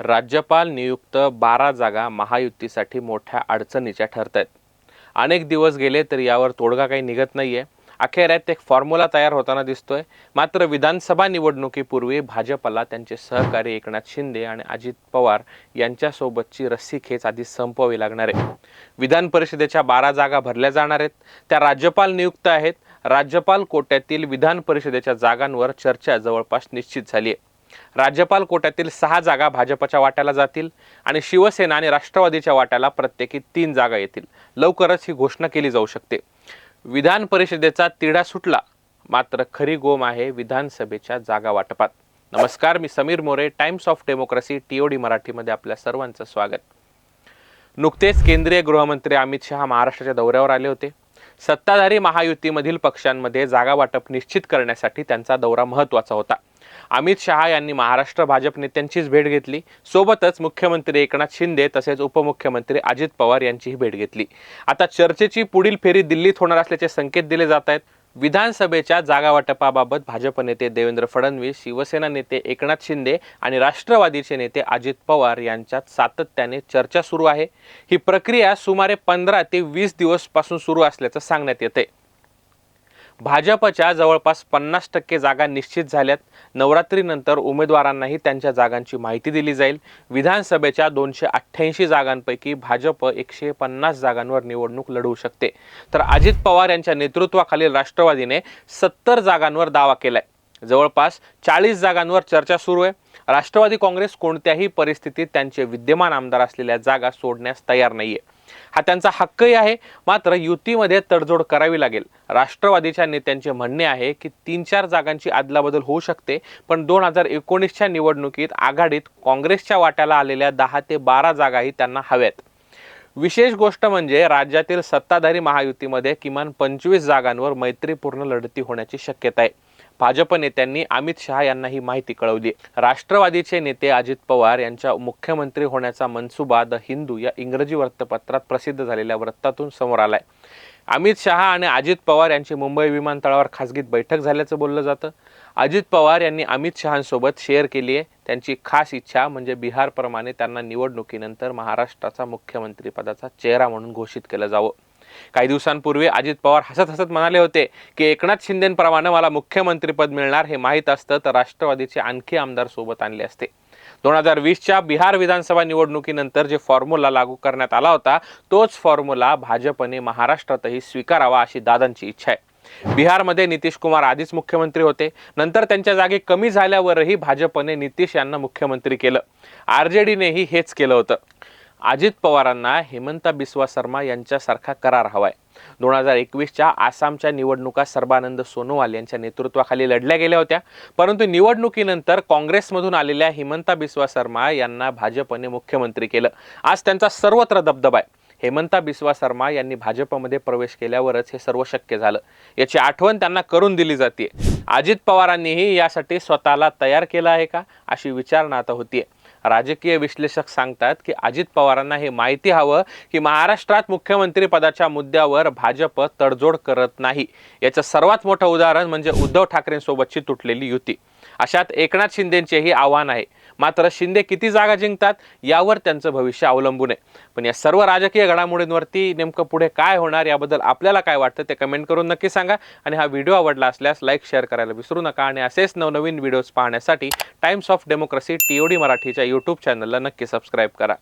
राज्यपाल नियुक्त बारा जागा महायुतीसाठी मोठ्या अडचणीच्या ठरत आहेत अनेक दिवस गेले तर यावर तोडगा काही निघत नाही आहे अखेर यात एक फॉर्म्युला तयार होताना दिसतोय. मात्र विधानसभा निवडणुकीपूर्वी भाजपला त्यांचे सहकारी एकनाथ शिंदे आणि अजित पवार यांच्यासोबतची रस्सीखेच आधी संपवावी लागणार आहे. विधान परिषदेच्या बारा जागा भरल्या जाणार आहेत. त्या राज्यपाल नियुक्त आहेत. राज्यपाल कोट्यातील विधान परिषदेच्या जागांवर चर्चा जवळपास निश्चित झाली आहे. राज्यपाल कोट्यातील सहा जागा भाजपच्या वाट्याला जातील आणि शिवसेना आणि राष्ट्रवादीच्या वाट्याला प्रत्येकी तीन जागा येतील. लवकरच ही घोषणा केली जाऊ शकते. विधान परिषदेचा तिढा सुटला. मात्र खरी गोम आहे विधानसभेच्या जागा वाटपात. नमस्कार मी Sameer More Times of Democracy T O D मराठीमध्ये आपल्या सर्वांचं स्वागत. नुकतेच केंद्रीय गृहमंत्री अमित शहा महाराष्ट्राच्या दौऱ्यावर आले होते. सत्ताधारी महायुतीमधील पक्षांमध्ये जागा वाटप निश्चित करण्यासाठी त्यांचा दौरा महत्त्वाचा होता. अमित शहा यांनी महाराष्ट्र भाजप नेत्यांचीच भेट घेतली. सोबतच मुख्यमंत्री एकनाथ शिंदे तसेच उपमुख्यमंत्री अजित पवार यांचीही भेट घेतली. आता चर्चेची पुढील फेरी दिल्लीत होणार असल्याचे संकेत दिले जात आहेत. विधानसभेच्या जागावाटपाबाबत भाजप नेते देवेंद्र फडणवीस शिवसेना नेते एकनाथ शिंदे आणि राष्ट्रवादीचे नेते अजित पवार यांच्यात सातत्याने चर्चा सुरू आहे. ही प्रक्रिया सुमारे पंधरा ते वीस दिवसपासून सुरू असल्याचं सांगण्यात येते. भाजपच्या जवळपास पन्नास टक्के जागा निश्चित झाल्यात. नवरात्रीनंतर उमेदवारांनाही त्यांच्या जागांची माहिती दिली जाईल. विधानसभेच्या दोनशे अठ्ठ्याऐंशी जागांपैकी भाजप एकशे पन्नास जागांवर निवडणूक लढवू शकते. तर अजित पवार यांच्या नेतृत्वाखालील राष्ट्रवादीने सत्तर जागांवर दावा केलाय. जवळपास चाळीस जागांवर चर्चा सुरू आहे. राष्ट्रवादी काँग्रेस कोणत्याही परिस्थितीत त्यांचे विद्यमान आमदार असलेल्या जागा सोडण्यास तयार नाहीये. हा त्यांचा हक्कही आहे. मात्र युतीमध्ये तडजोड करावी लागेल. राष्ट्रवादीच्या नेत्यांचे म्हणणे आहे की तीन चार जागांची अदलाबदल होऊ शकते पण दोन हजार एकोणीसच्या निवडणुकीत आघाडीत काँग्रेसच्या वाट्याला आलेल्या दहा ते बारा जागाही त्यांना हव्यात. विशेष गोष्ट म्हणजे राज्यातील सत्ताधारी महायुतीमध्ये किमान पंचवीस जागांवर मैत्रीपूर्ण लढती होण्याची शक्यता आहे. भाजप नेत्यांनी अमित शहा यांना ही माहिती कळवली. राष्ट्रवादीचे नेते अजित पवार यांच्या मुख्यमंत्री होण्याचा मनसुबा द हिंदू या इंग्रजी वृत्तपत्रात प्रसिद्ध झालेल्या वृत्तातून समोर आलाय. अमित शहा आणि अजित पवार यांची मुंबई विमानतळावर खासगीत बैठक झाल्याचं बोललं जातं. अजित पवार यांनी अमित शहांसोबत शेअर केली आहे. त्यांची खास इच्छा म्हणजे बिहारप्रमाणे त्यांना निवडणुकीनंतर महाराष्ट्राचा मुख्यमंत्रीपदाचा चेहरा म्हणून घोषित केलं जावं. काही दिवसांपूर्वी अजित पवार हसत हसत म्हणाले होते की एकनाथ शिंदेप्रमाणे मला मुख्यमंत्रीपद मिळणार हे माहीत असतं तर राष्ट्रवादीचे आणखी आमदार सोबत आणले असते. दोन हजार वीसच्या बिहार विधानसभा निवडणुकीनंतर जे फॉर्म्युला लागू करण्यात आला होता तोच फॉर्म्युला भाजपने महाराष्ट्रातही स्वीकारावा अशी दादांची इच्छा आहे. बिहारमध्ये नितीश कुमार आधीच मुख्यमंत्री होते. नंतर त्यांच्या जागे कमी झाल्यावरही भाजपने नितीश यांना मुख्यमंत्री केलं. आर जे डीनेही हेच केलं होतं. अजित पवारांना हेमंता बिस्वा शर्मा यांच्यासारखा करार हवाय. दोन हजार एकवीसच्या आसामच्या निवडणुका सर्बानंद सोनोवाल यांच्या नेतृत्वाखाली लढल्या गेल्या होत्या. परंतु निवडणुकीनंतर काँग्रेसमधून आलेल्या हिमंता बिस्वा शर्मा यांना भाजपने मुख्यमंत्री केलं. आज त्यांचा सर्वत्र दबदबा आहे. हेमंता बिस्वा शर्मा यांनी भाजपमध्ये प्रवेश केल्यावरच हे सर्व शक्य झालं. याची आठवण त्यांना करून दिली जाते अजित पवारांनीही यासाठी स्वतःला तयार केलं आहे का? अशी विचारणा आता होतीये. राजकीय विश्लेषक सांगतात की अजित पवारांना हे माहिती हवं की महाराष्ट्रात मुख्यमंत्री पदाच्या मुद्द्यावर भाजप तडजोड करत नाही. याचं सर्वात मोठं उदाहरण म्हणजे उद्धव ठाकरेंसोबतची तुटलेली युती. अशात एकनाथ शिंदेंचेही आव्हान आहे. मात्र शिंदे किती जागा जिंकतात यावर त्यांचं भविष्य अवलंबून आहे. पण या सर्व राजकीय घडामोडींवरती नेमकं पुढे काय होणार याबद्दल आपल्याला काय वाटतं ते कमेंट करून नक्की सांगा. आणि हा व्हिडिओ आवडला असल्यास लाईक शेअर करायला विसरू नका. आणि असेच नवनवीन व्हिडिओज पाहण्यासाठी टाइम्स ऑफ डेमोक्रेसी टीओडी मराठीच्या यूट्यूब चॅनलला नक्की सबस्क्राईब करा.